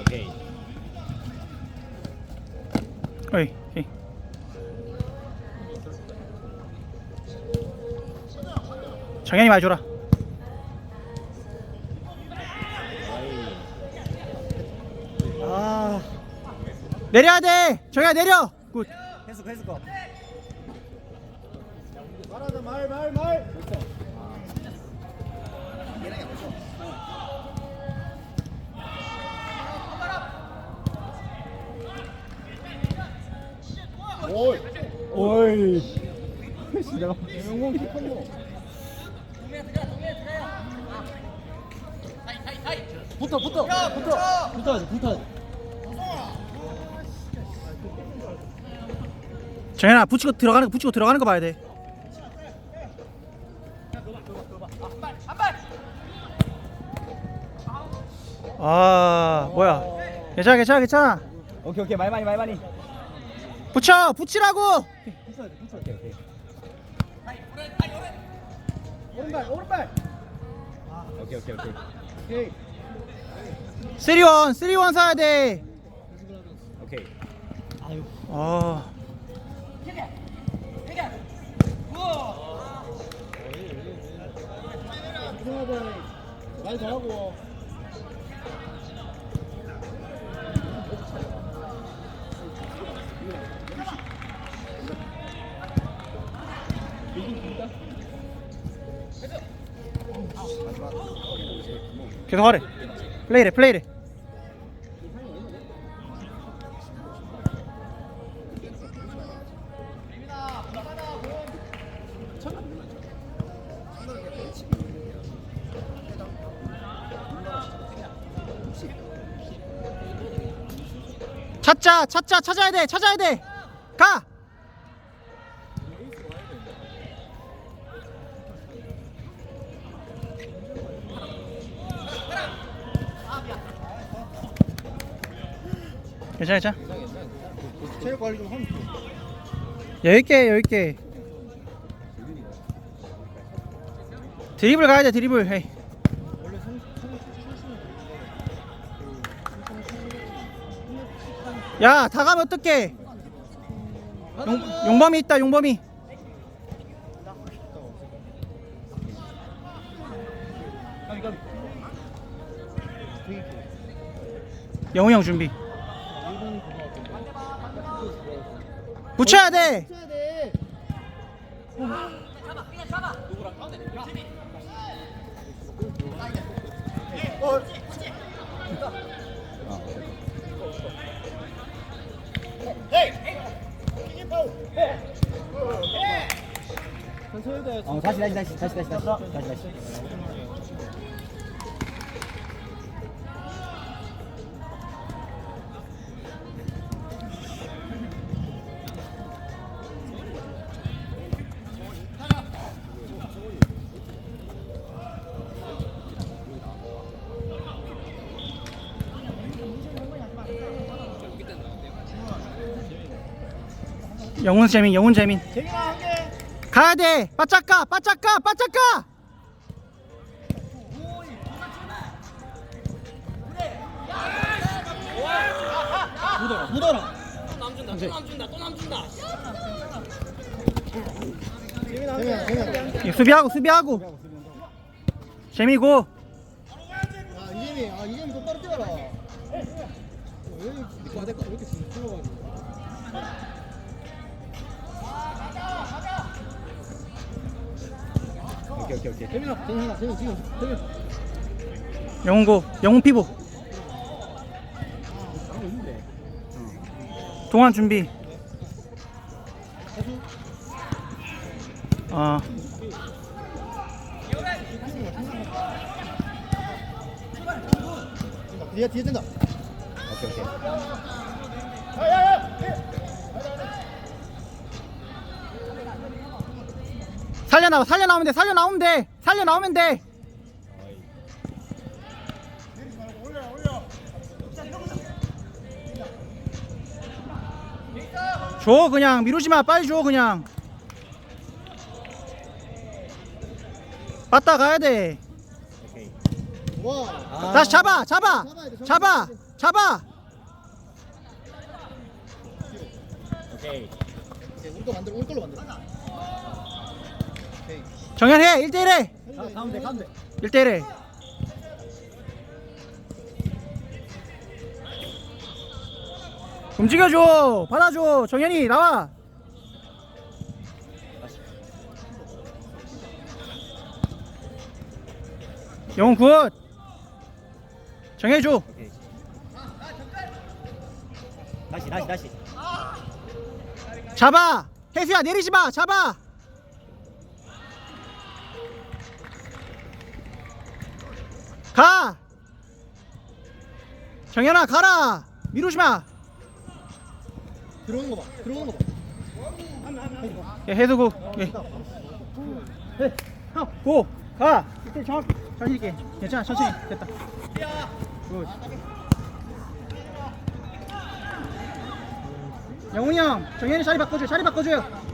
오케이. 어이, 오케이. 정현이 말 줘라. 내려야 돼. 정현아 내려. 굿. 했을 거 했을 거. 말하자 말 말 말. 오이. 오이. 내가 영웅 키컨 붙어 붙어 붙어 붙어야지 붙어 정현아 붙이고 들어가는 거 붙이고 들어가는 거 봐야 돼. 아 뭐야? 괜찮아 괜찮아 괜찮아. 오케이 오케이 말 많이 말 많이. 붙여 붙이라고. 붙어야지 붙어. 오케이 오케이. 오른발 오른발. 오케이 오케이 오케이. 오케이. 쓰리원 쓰리원 사야 돼. 오케이. 아. 말 잘하고. 계속 하래. 플레이래 플레이래. 찾자 찾자 찾아야 돼 찾아야 돼 가. 괜찮아 괜찮아 체력 관리 좀 하면 돼. 여유 있게 여유 있게 드리블 가야 돼 드리블 헤이 야 다 가면 어떡해 용, 용범이 있다 용범이. 영우 형 준비. 붙여야 돼 어 다시 다시 다시 다시 다시 다시 다시 다시. 영훈 재민 영훈 재민 재민아 한 개. 가야 돼 바짝 가 바짝 가 바짝 가 묻어라 묻어라. 재민아 한 개. 재민아. 예, 수비하고 수비하고 재미고 아 이재미 아 이재미 똑바로 뛰어라. 어, 왜 이렇게 왜 이렇게 들어가지고. 오케이 오케이 오케이. 재민아 재민아 재민 지금. 영훈고 영훈 피보 하고 있는데. 동안 준비. 어 뒤에 뒤에 뜬다. 오케이 오케이. 살려나와 살려나오면 돼 살려나오면 돼 살려나오면 돼 줘, 그냥. 미루지 마. 빨리 줘, 그냥. 맞다 가야 돼. 다시 잡아, 잡아, 잡아, 잡아. 오케이. 올 걸로 만들어. 정현해 1대1해 가, 가운데 가운데. 1대1해 움직여줘 받아줘. 정현이 나와. 영훈 굿. 정해줘. 오케이. 다시 다시 다시. 잡아. 혜수야 내리지 마. 잡아 가! 정현아 가라! 미루지 마! 들어오는 거 봐. 들어오는 거 봐. 예, 해수구 예. 네, 고! 가! 이때 정확히 자신 있게. 괜찮아 천천히. 됐다. 굿. 영훈이 형 정현이 자리 바꿔줘 자리 바꿔줘요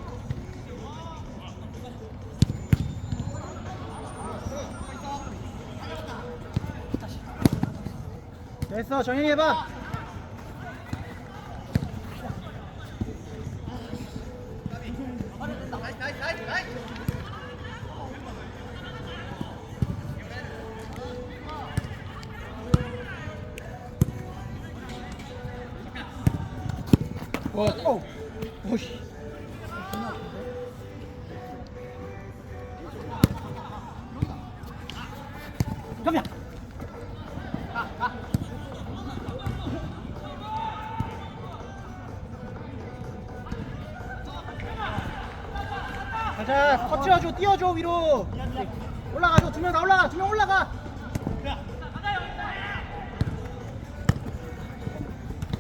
됐어 정현이 해봐. 와, 어, 가자, 터치해줘, 뛰어줘 위로. 올라가줘, 두 명 다 올라가, 두 명 올라가.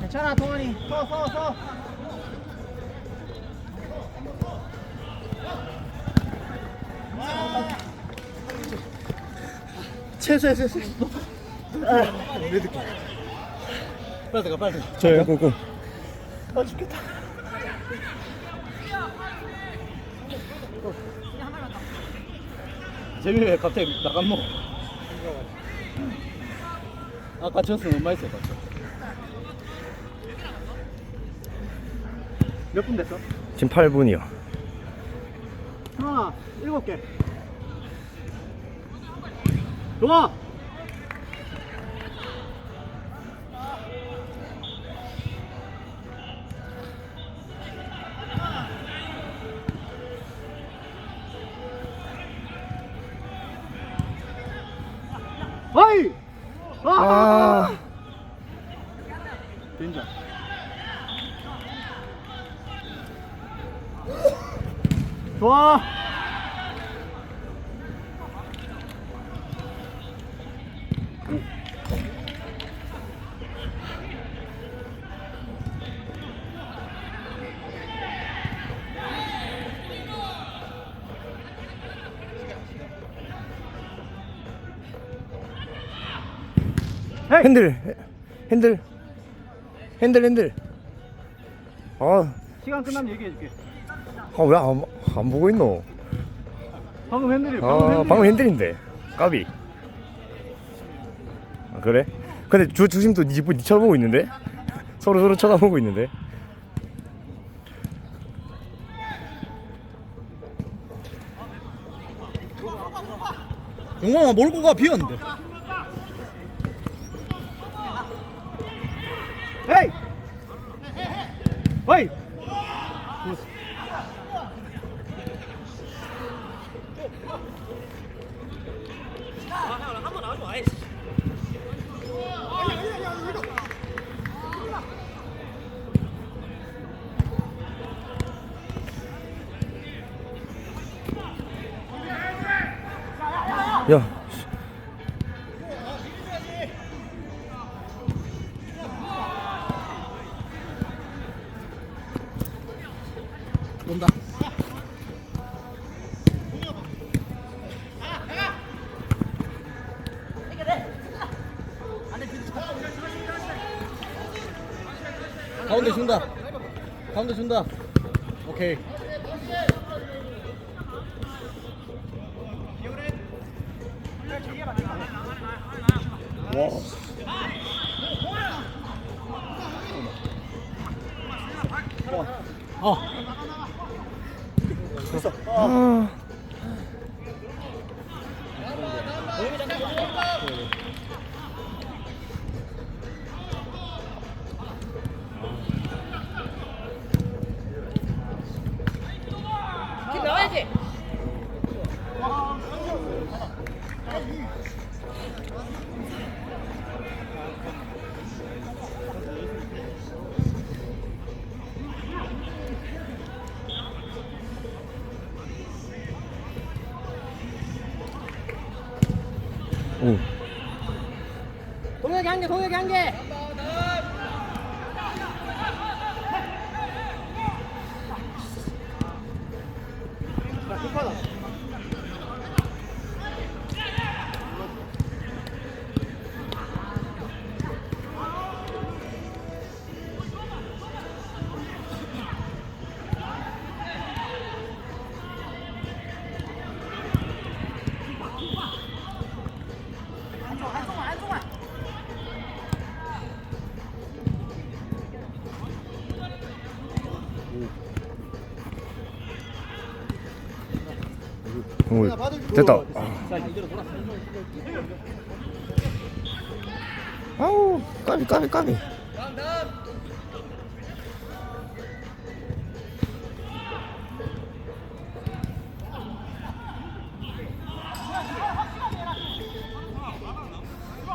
괜찮아, 동원이. 서, 서, 서. 최소 최소. 빨리 가 빨리. 저요? 고아 죽겠다. 재민이 왜 갑자기 나간 뭐? 아까 쳤으면 얼마 있어 봤어. 몇분 됐어? 지금 8분이요. 하나, 일곱 개. 좋아. 핸들, 핸들, 핸들, 핸들. 아, 시간 끝나면 얘기해줄게. 아 왜 안 안 보고 있노? 방금 핸들이 아, 방금 핸들인데. 까비. 아, 그래? 근데 주 주심도 니, 니 쳐다보고 있는데? 서로 서로 쳐다보고 있는데? 용광아 몰고 가 비었는데. 야, 온다. 가운데 준다. 가운데 준다. 오케이. そうですね。 오. 동혁이 한 개, 동혁이 한 개. 됐다. 아우 까비 까비 까비.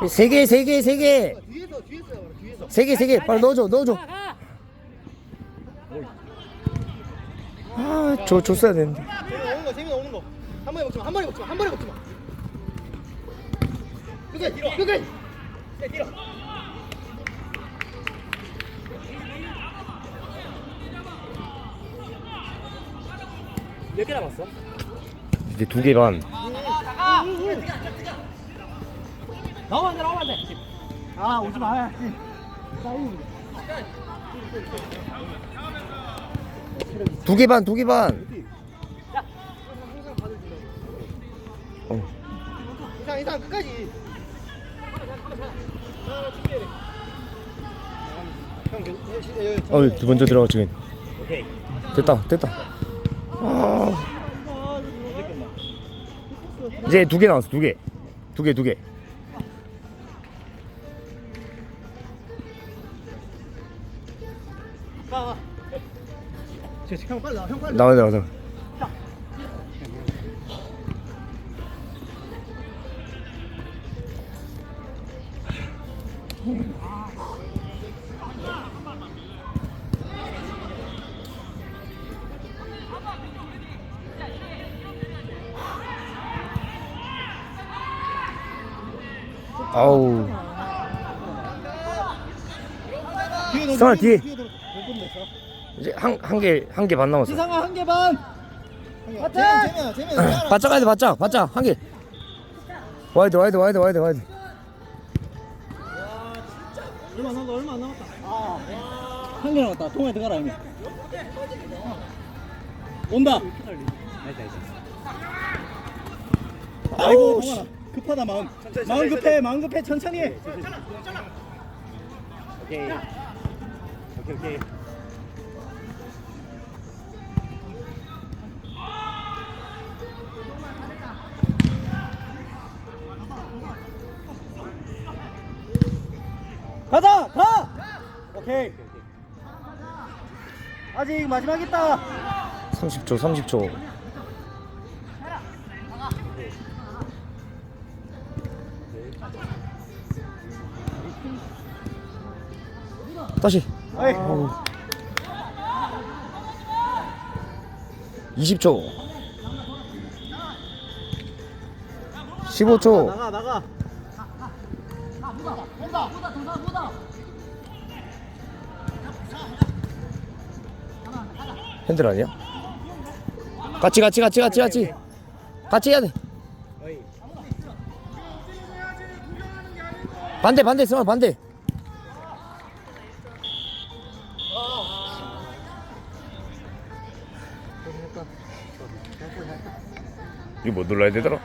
세 개, 세 개, 세 개. 세 개, 세 개, 빨리 넣어줘, 넣어줘. 아, 저 줬어야 되는데. 번에 먹지 마. 끝까지 뒤로, 끝까지. 네, 뒤로. 몇 개 남았어? 이제 두 개 반. 나오면 안 돼, 나오면 안 돼. 아, 오지 마. 두개 반, 두 개 반. 이상, 끝까지. 어, 두 먼저 들어가 지금. 됐다, 됐다. 아. 이제 두 개 나왔어, 두 개. 두 개, 두 개. 가. 형 빨리 나와, 형 빨리. 나와, 나와, 나와. 아우. 뒤에. 몇 분이었어? 이제 한, 한 개, 한 개 반 남았어. 지상아 한 개 반. 재민아. 바짝 가야 돼, 바짝, 바짝. 한 개. 와이드, 와이드, 와이드, 와이드, 와이드. 얼마 남았다, 얼마 안 남았다. 한 개 남았다. 통에 들어가라 형님. 온다. 아이고, 동아라. 급하다 마음. 마음 급해, 마음 급해. 천천히 해. 오케이. 오케이, 오케이. 가자, 가. 오케이. 아직 마지막 있다. 30초, 30초. 다시. 어우. 20초. 15초. 나가, 나가. 핸들 아니야? 같이 같이 같이 같이 같이 같이 해야 돼. 반대 반대 승환 반대. 이거 뭐 눌러야 되더라?